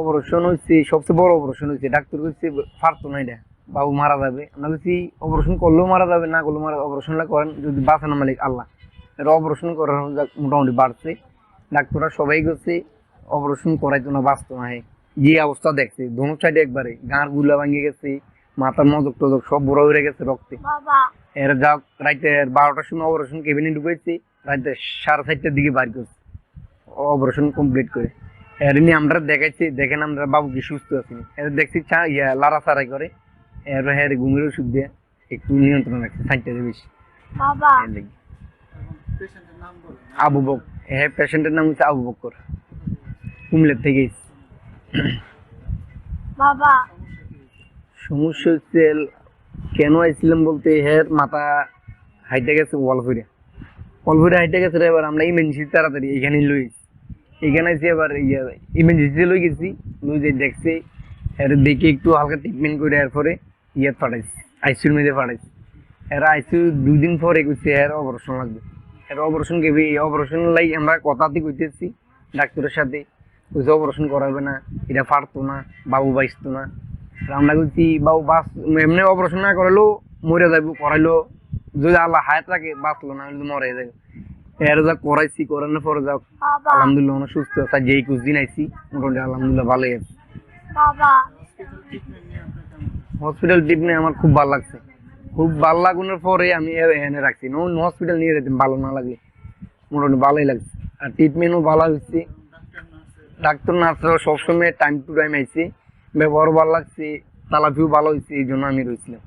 Operation হয়েছে সবচেয়ে বড় অপারেশন হয়েছে ডাক্তার কইছে পারতো না এটা বাবু মারা যাবে। আমরা বলছি অপারেশন করলেও মারা যাবে না করলেও মারা অপারেশন করেন যদি বাঁচানো মালিক আল্লাহ। এটা অপারেশন করার মোটামুটি বাড়ছে। ডাক্তাররা সবাই করছে অপারেশন করাইতো না বাঁচতো না যে অবস্থা দেখছে দোনো সাইডে একবারে গাঁরগুলা ভাঙে গেছে মাথার মজক টজক সব বড় হয়ে গেছে রক্তে। এর যা রাইতে বারোটার সময় অপারেশন কেবিনে ঢুকেছি রাইতে সাড়ে চারটার দিকে বাড়ি করছে অপারেশন কমপ্লিট করে। এর নিয়ে আমরা দেখাইছি দেখেন আমরা বাবু কি সুস্থ আছি। এর দেখছি চা ইয়া লারা সারাই করে। এর হ্যাঁ ঘুমের ওষুধ দিয়ে একটু নিয়ন্ত্রণ রাখছে সাইডটা বেশি। বাবা। আবু বক হ্যাঁ পেশেন্টের নাম হচ্ছে আবু বক্কর। কুমিল্লার থেকে। বাবা। সমস্যা হচ্ছে কেন আইছিলাম বলতে হের মাথা হাইটে গেছে ওয়াল ফিরে ওয়াল ফিরে হাইটে গেছে রে, এবার আমরা ইমার্জেন্সি তাড়াতাড়ি এখানে লই এখানে আইসি এবার ইমার্জেন্সি লই গেছি, লই যে দেখছি, এর দেখে একটু হালকা ট্রিটমেন্ট করে এরপরে ইয়ে পাঠাইছি আইসিউর মধ্যে পাঠাইছি। এরা আইসিউ দুই দিন পরে কইছে, এর অপারেশন লাগবে। এর অপারেশন কেবি এই অপারেশন লাই আমরা কথাতে কইতেছি ডাক্তারের সাথে কইছে অপারেশন করাবে না, এটা পারতো না, বাবু বাইসতো না। আমরা বলছি বাবু বাস এমনি অপারেশন না করাইলেও মরে যাব করাইলো যদি আল্লাহ হায়াত রাখে, বাঁচলো না, হলে মরে যাবে এর যা করাইছি করানোর পরে যা আলহামদুলিল্লাহ অনেক সুস্থ আছে দিন আইছি মোটামুটি আলহামদুলিল্লাহ ভালোই আছে। বাবা। হসপিটাল ট্রিটমেন্ট আমার খুব ভালো লাগছে। খুব ভালো লাগানোর পরে আমি এনে রাখছি। অন্য হসপিটাল নিয়ে যেতাম ভালো না লাগলে মোটামুটি ভালোই লাগছে। আর ট্রিটমেন্টও ভালো হচ্ছে ডাক্তার নার্সরাও সবসময় টাইম টু টাইম আইছে। ব্যবহার ভালো লাগছে তালাপিও ভালো হয়েছে এই জন্য আমি রয়েছিলাম।